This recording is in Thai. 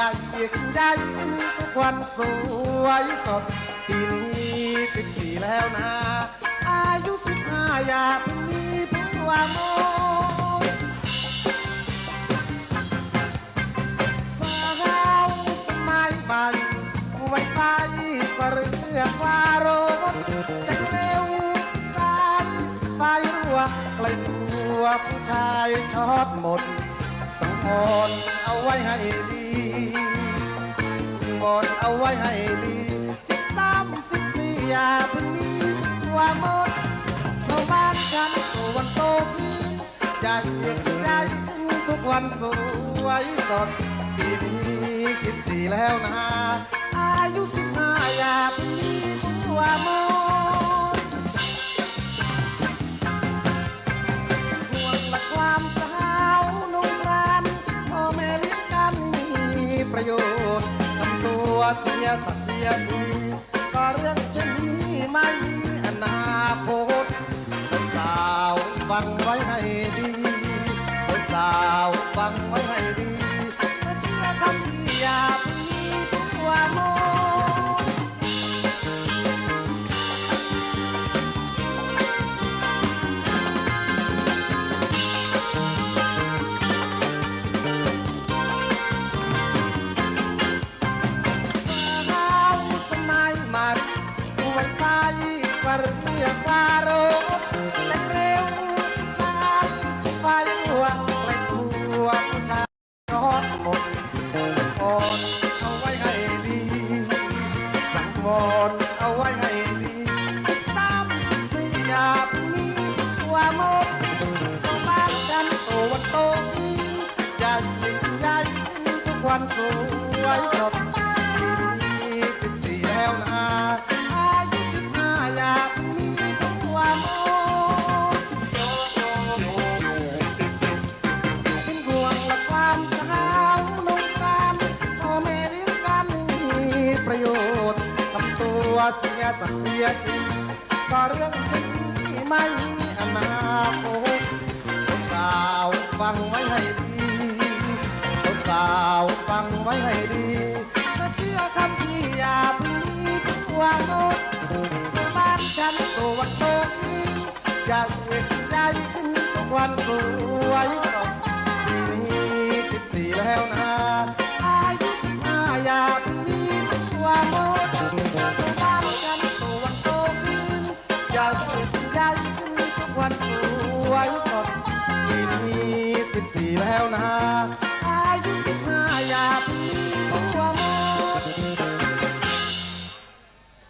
อยากเกียกใจทุกวันสวยสดปีนี้สิบสี่แล้วนะ อายุสิบห้าอยากมีผัวโมสาวสมัยใหม่ไวไฟก็เรียกว่ารถจะเร็วสายไฟรั่วไกลตัวผู้ชายชอบหมดสังวรเอาไว้ให้ดี งอนเอาไว้ให้ดีสิบสามสิบสี่อย่าเพิ่งมีว่าหมดสมานกันตัววันโตขึ้นอยากเกียกใจทุกวันสวยสดปีนี้สิบสี่แล้วนะอายุสิบห้าอย่าเพิ่งมี เสียสักดิ์เสียสีก็เรื่องเช่นนี้ไม่มีอนาคต วันสวยสดปีนี้สิบสี่แล้วนะอายุสิบห้าอยากมีตัวโมเป็นห่วงและความสาวนุ่งกันพ่อแม่เลี้ยงกันมีประโยชน์ทำตัวเสียสักเสียสีก็เรื่องเช่นนี้ไม่มีอนาคตสาวๆฟังไว้ให้ดีสาวๆฟัง ไว้ให้ดีถ้าเชื่อคำที่อย่าพิ่งมีตัวโน้ตสมานฉันตัววันโตขึ้อยากเอกใจขึ้นทุกวันสวยสดปีนี้สิบสี่แล้วนะอายุสิบห้าอยากมีตัวโน้ตสมานฉันตัววันโตขึ้นอยากเอกใจขึ้นทุกวันสวยสดปีนี้สิบสี่แล้วนะ